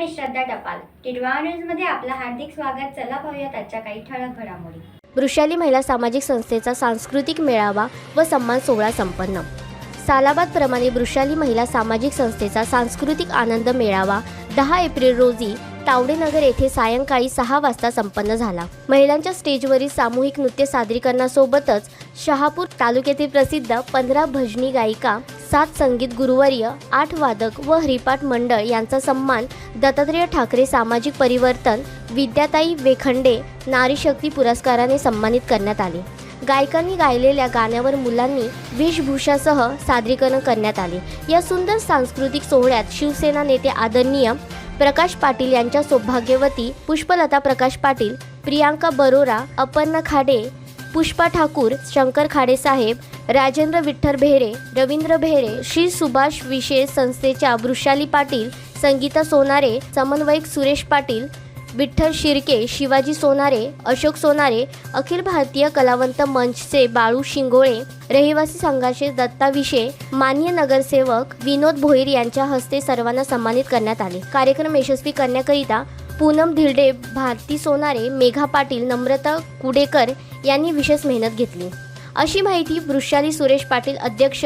मी श्रद्धा टपाल. टिडवा न्यूजमध्ये आपलं हार्दिक स्वागत. चला पाहूयात आजच्या काही ठळक घडामोडी. वृषाली महिला सामाजिक संस्थेचा सांस्कृतिक मेळावा व सन्मान सोहळा संपन्न. सालाबादप्रमाणे वृषाली महिला सामाजिक संस्थेचा सांस्कृतिक आनंद मेळावा दहा एप्रिल रोजी तावडेनगर येथे सायंकाळी सहा वाजता संपन्न झाला. महिलांच्या स्टेजवरील सामूहिक नृत्य सादरीकरणासोबतच शहापूर तालुक्यातील प्रसिद्ध पंधरा भजनी गायिका सात संगीत गुरुवर्य आठ वादक व हरिपाठ मंडळ यांचा सन्मान दत्तात्रेय ठाकरे सामाजिक परिवर्तन विद्याताई वेखंडे नारी शक्ती पुरस्काराने सन्मानित करण्यात आले. गायकांनी गायलेल्या गाण्यावर मुलांनी वेशभूषासह सादरीकरण करण्यात आले. या सुंदर सांस्कृतिक सोहळ्यात शिवसेना नेते आदरणीय प्रकाश पाटील यांच्या सौभाग्यवती पुष्पलता प्रकाश पाटील प्रियांका बरोरा अपर्णा खाडे पुष्पा ठाकूर शंकर खाडेसाहेब राजेंद्र विठ्ठल भेरे रवींद्र भेरे श्री सुभाष विशेष संस्थेच्या वृषाली पाटील संगीता सोनारे समन्वयक सुरेश पाटील विठ्ठल शिर्के शिवाजी सोनारे अशोक सोनारे अखिल भारतीय कलावंत मंचचे बाळू शिंगोळे रहिवासी संघाचे दत्ता विशे मान्य नगरसेवक विनोद भोईर यांच्या हस्ते सर्वांना सन्मानित करण्यात आले. कार्यक्रम यशस्वी करण्याकरिता पूनम धिरडे भारती सोनारे मेघा पाटील नम्रता कुडेकर यांनी विशेष मेहनत घेतली. अशी माहिती वृषाली सुरेश पाटील अध्यक्ष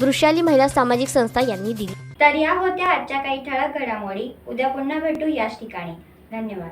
वृषाली महिला सामाजिक संस्था यांनी दिली. तर या होत्या आजच्या काही ठळक घडामोडी. उद्या पुन्हा भेटू याच ठिकाणी. धन्यवाद.